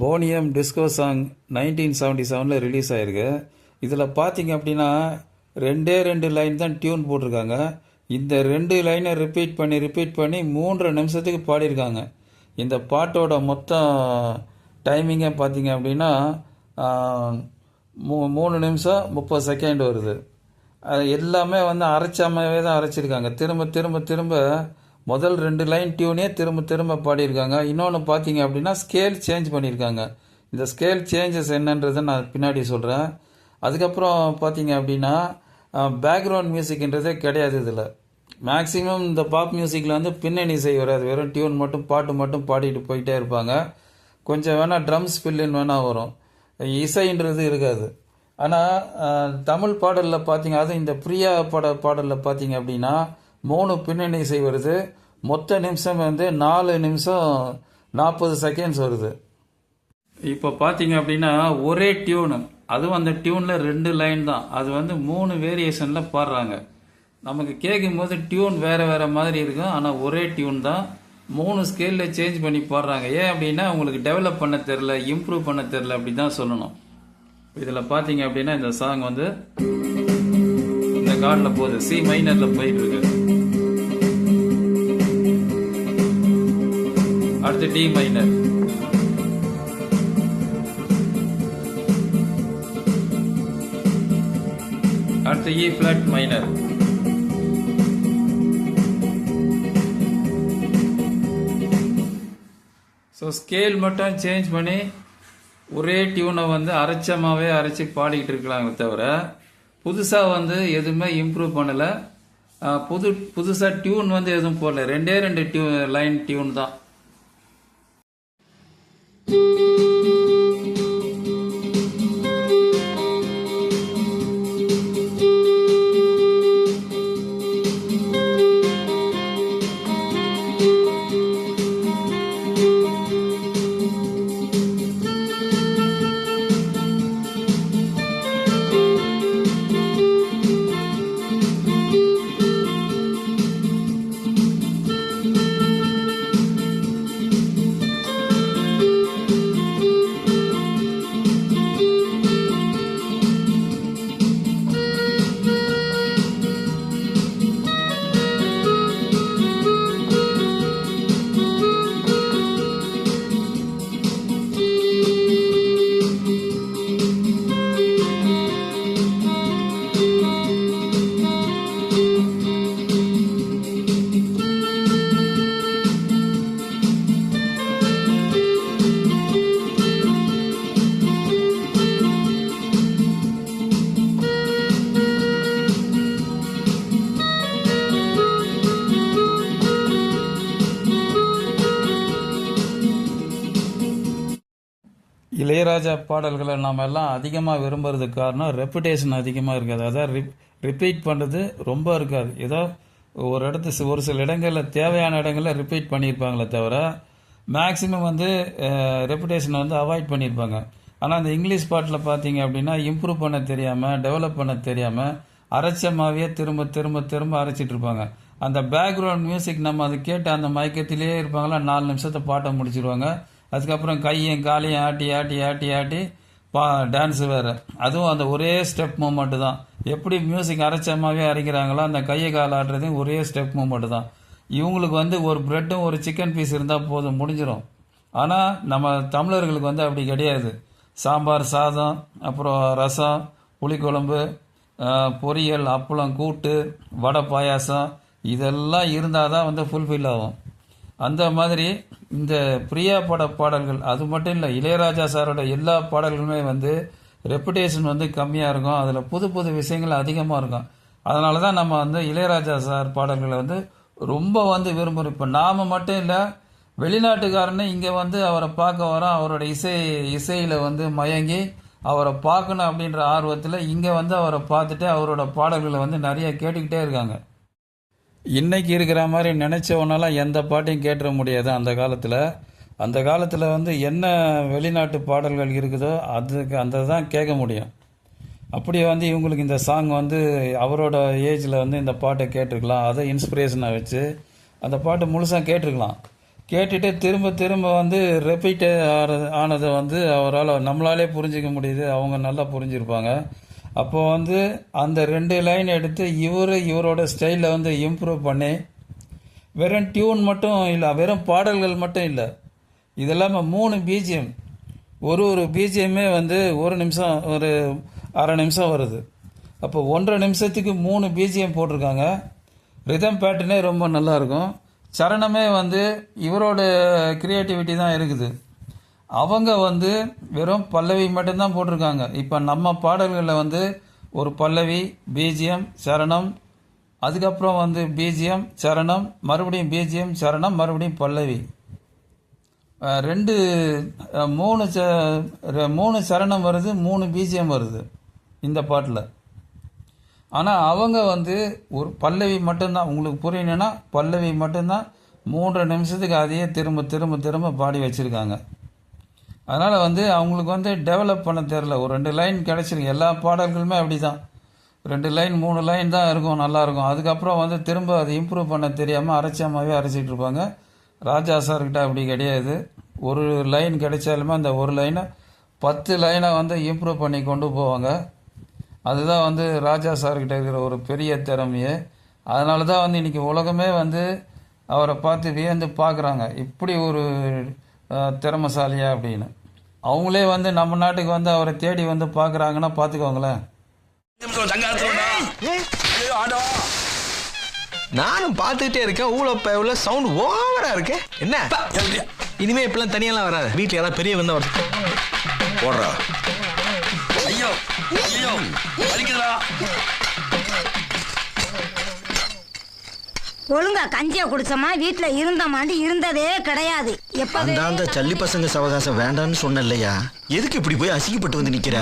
Boney M disco song nineteen seventy செவனில் release ஆயிருக்கு. இதில் பார்த்தீங்க அப்படின்னா ரெண்டே ரெண்டு லைன் தான் டியூன் போட்டிருக்காங்க. இந்த ரெண்டு லைனை ரிப்பீட் பண்ணி ரிப்பீட் பண்ணி மூன்றரை நிமிஷத்துக்கு பாடியிருக்காங்க. இந்த பாட்டோட மொத்தம் டைமிங்கே பார்த்தீங்க அப்படின்னா மூ மூணு நிமிஷம் முப்பது செகண்ட் வருது. அது எல்லாமே வந்து அரைச்சாமவே தான் அரைச்சிருக்காங்க. திரும்ப திரும்ப திரும்ப முதல் ரெண்டு லைன் டியூனே திரும்ப திரும்ப பாடியிருக்காங்க. இன்னொன்று பார்த்தீங்க அப்படின்னா ஸ்கேல் சேஞ்ச் பண்ணியிருக்காங்க. இந்த ஸ்கேல் சேஞ்சஸ் என்னன்றதை நான் பின்னாடி சொல்கிறேன் அதுக்கப்புறம் பார்த்தீங்க அப்படின்னா பேக்ரவுண்ட் மியூசிக்ன்றதே கிடையாது இதில். மேக்ஸிமம் இந்த பாப் மியூசிக்கில் வந்து பின்னணி இசை வராது. வெறும் டியூன் மட்டும் பாட்டு மட்டும் பாடிட்டு போயிட்டே இருப்பாங்க. கொஞ்சம் வேணால் ட்ரம்ஸ் ஃபில்லுன்னு வேணால் வரும். இசைன்றது இருக்காது. ஆனால் தமிழ் பாடலில் பார்த்தீங்க அதுவும் இந்த பிரியா பட பாடலில் பார்த்தீங்க அப்படின்னா மூணு பின்னணி இசை வருது. மொத்த நிமிஷம் வந்து நாலு நிமிஷம் நாற்பது செகண்ட்ஸ் வருது. இப்போ பார்த்தீங்க அப்படின்னா ஒரே டியூனு அதுவும் அந்த டியூனில் ரெண்டு லைன் தான். அது வந்து மூணு வேரியேஷனில் பாடுறாங்க. நமக்கு கேட்கும்போது டியூன் வேறு வேறு மாதிரி இருக்கும். ஆனால் ஒரே டியூன் தான். மூணு ஸ்கேலில் சேஞ்ச் பண்ணி பாடுறாங்க. ஏன் அப்படின்னா உங்களுக்கு டெவலப் பண்ண தெரில இம்ப்ரூவ் பண்ண தெரில அப்படி தான் சொல்லணும். இதில் பார்த்தீங்க அப்படின்னா இந்த சாங் வந்து இந்த கார்டில் போகுது. சி மைனரில் போயிட்டு இருக்கு. அடுத்து டி மைனர் அடுத்து E flat minor so scale மட்டும் சேஞ்ச் பண்ணி ஒரே டியூனை வந்து அரைச்சமாகவே அரைச்சி பாடிக்கிட்டு இருக்கலாங்க தவிர புதுசாக வந்து எதுவுமே இம்ப்ரூவ் பண்ணலை. புது புதுசாக டியூன் வந்து எதுவும் போடல. ரெண்டே ரெண்டு டியூ லைன் டியூன் தான். இளையராஜா பாடல்களை நம்ம எல்லாம் அதிகமாக விரும்புறதுக்கு காரணம் ரெப்புடேஷன் அதிகமாக இருக்காது. அதாவது ரிப் ரிப்பீட் பண்ணுறது ரொம்ப இருக்காது. ஏதோ ஒரு இடத்து ஒரு சில இடங்களில் தேவையான இடங்களில் ரிப்பீட் பண்ணியிருப்பாங்களே தவிர மேக்ஸிமம் வந்து ரெப்புடேஷனை வந்து அவாய்ட் பண்ணியிருப்பாங்க. ஆனால் அந்த இங்கிலீஷ் பாட்டில் பார்த்தீங்க அப்படின்னா இம்ப்ரூவ் பண்ண தெரியாமல் டெவலப் பண்ண தெரியாமல் அரைச்சமாகவே திரும்ப திரும்ப திரும்ப அரைச்சிட்டு இருப்பாங்க. அந்த பேக்ரவுண்ட் மியூசிக் நம்ம அது கேட்டு அந்த மயக்கத்திலேயே இருப்பாங்களா நாலு நிமிஷத்தை பாட்டை முடிச்சிருவாங்க. அதுக்கப்புறம் கையும் காலையும் ஆட்டி ஆட்டி ஆட்டி ஆட்டி பா டான்ஸு வேறு. அதுவும் அந்த ஒரே ஸ்டெப் மூமெண்ட்டு தான். எப்படி மியூசிக் அரைச்சமாகவே அரைக்கிறாங்களோ அந்த கையை கால் ஆடுறதையும் ஒரே ஸ்டெப் மூமெண்ட் தான். இவங்களுக்கு வந்து ஒரு ப்ரெட்டும் ஒரு சிக்கன் பீஸ் இருந்தால் போதும் முடிஞ்சிடும் ஆனால் நம்ம தமிழர்களுக்கு வந்து அப்படி கிடையாது. சாம்பார் சாதம் அப்புறம் ரசம் புளிக்குழம்பு பொரியல் அப்பளம் கூட்டு வடை பாயாசம் இதெல்லாம் இருந்தால் தான் வந்து ஃபுல்ஃபில் ஆகும். அந்த மாதிரி இந்த பிரியா பட பாடல்கள் அது மட்டும் இல்லை இளையராஜா சாரோட எல்லா பாடல்களுமே வந்து ரெப்புடேஷன் வந்து கம்மியாக இருக்கும். அதில் புது புது விஷயங்கள் அதிகமாக இருக்கும். அதனால தான் நம்ம வந்து இளையராஜா சார் பாடல்களை வந்து ரொம்ப வந்து விரும்புகிறோம் இப்போ நாம் மட்டும் இல்லை வெளிநாட்டுக்காரனே இங்கே வந்து அவரை பார்க்க வரோம். அவரோட இசை இசையில் வந்து மயங்கி அவரை பார்க்கணும் அப்படின்ற ஆர்வத்தில் இங்கே வந்து அவரை பார்த்துட்டு அவரோட பாடல்களை வந்து நிறைய கேட்டுக்கிட்டே இருக்காங்க. இன்றைக்கி இருக்கிற மாதிரி நினச்சவனெல்லாம் எந்த பாட்டையும் கேட்டுற முடியாது அந்த காலத்தில். அந்த காலத்தில் வந்து என்ன வெளிநாட்டு பாடல்கள் இருக்குதோ அதுக்கு அந்த தான் கேட்க முடியும். அப்படியே வந்து இவங்களுக்கு இந்த சாங் வந்து அவரோட ஏஜில் வந்து இந்த பாட்டை கேட்டிருக்கலாம். அதை இன்ஸ்பிரேஷனாக வச்சு அந்த பாட்டை முழுசாக கேட்டிருக்கலாம். கேட்டுட்டு திரும்ப திரும்ப வந்து ரெப்பீட் ஆனதை வந்து அவரால் நம்மளாலே புரிஞ்சிக்க முடியுது. அவங்க நல்லா புரிஞ்சிருப்பாங்க. அப்போ வந்து அந்த ரெண்டு லைன் எடுத்து இவர் இவரோட ஸ்டைலில் வந்து இம்ப்ரூவ் பண்ணி வெறும் டியூன் மட்டும் இல்லை வெறும் பாடல்கள் மட்டும் இல்லை இது இல்லாமல் மூணு பிஜிஎம் ஒரு ஒரு பிஜிஎம்மே வந்து ஒரு நிமிஷம் ஒரு அரை நிமிஷம் வருது. அப்போ ஒன்றரை நிமிஷத்துக்கு மூணு பிஜிஎம் போட்டிருக்காங்க. ரிதம் பேட்டர்னே ரொம்ப நல்லா இருக்கும். சரணமே வந்து இவரோட க்ரியேட்டிவிட்டி தான் இருக்குது. அவங்க வந்து வெறும் பல்லவி மட்டும்தான் போட்டிருக்காங்க. இப்போ நம்ம பாடல்களில் வந்து ஒரு பல்லவி பிஜிஎம் சரணம் அதுக்கப்புறம் வந்து பிஜிஎம் சரணம் மறுபடியும் பிஜிஎம் சரணம் மறுபடியும் பல்லவி. ரெண்டு மூணு ச ரெ- மூணு சரணம் வருது மூணு பிஜிஎம் வருது இந்த பாட்டில். ஆனால் அவங்க வந்து ஒரு பல்லவி மட்டும்தான். உங்களுக்கு புரியணுன்னா பல்லவி மட்டும்தான் மூன்று நிமிஷத்துக்கு அதையே திரும்ப திரும்ப திரும்ப பாடி வச்சுருக்காங்க. அதனால் வந்து அவங்களுக்கு வந்து டெவலப் பண்ண தெரில ஒரு ரெண்டு லைன் கிடச்சிருக்கு. எல்லா பாடல்களுமே அப்படி தான் ரெண்டு லைன் மூணு லைன் தான் இருக்கும். நல்லாயிருக்கும் அதுக்கப்புறம் வந்து திரும்ப அதை இம்ப்ரூவ் பண்ண தெரியாமல் அரைச்சாமாவே அரைச்சிட்டு இருப்பாங்க. ராஜா சார்கிட்ட அப்படி கிடையாது. ஒரு லைன் கிடைச்சாலுமே அந்த ஒரு லைனை பத்து லைனை வந்து இம்ப்ரூவ் பண்ணி கொண்டு போவாங்க. அதுதான் வந்து ராஜா சார்கிட்ட இருக்கிற ஒரு பெரிய திறமையே. அதனால தான் வந்து இன்றைக்கி உலகமே வந்து அவரை பார்த்து வியந்து பார்க்குறாங்க. இப்படி ஒரு திறமைசாலியா அப்படின்னு. அவங்களே வந்து நம்ம நாட்டுக்கு வந்து அவரை தேடி வந்து பார்க்குறாங்கன்னா பார்த்துக்கோங்களேன். நானும் பார்த்துக்கிட்டே இருக்கேன். ஊழ பயவுல சவுண்ட் ஓவரா இருக்கு. என்ன? இனிமே இப்பெல்லாம் தனியெல்லாம் வராது. வீட்டுல யாராவது பெரிய வந்தா வர போடுறா. ஐயோ ஐயோ வலிக்குதுடா. ஒழுங்கா கஞ்சிய குடிச்சோமா வீட்டுல இருந்தமாண்டி இருந்ததே கிடையாது. எப்ப அந்த சல்லி பசங்க சவகாசம் வேண்டாம்னு சொன்ன இல்லையா எதுக்கு இப்படி போய் அசிங்கப்பட்டு வந்து நிக்கிற?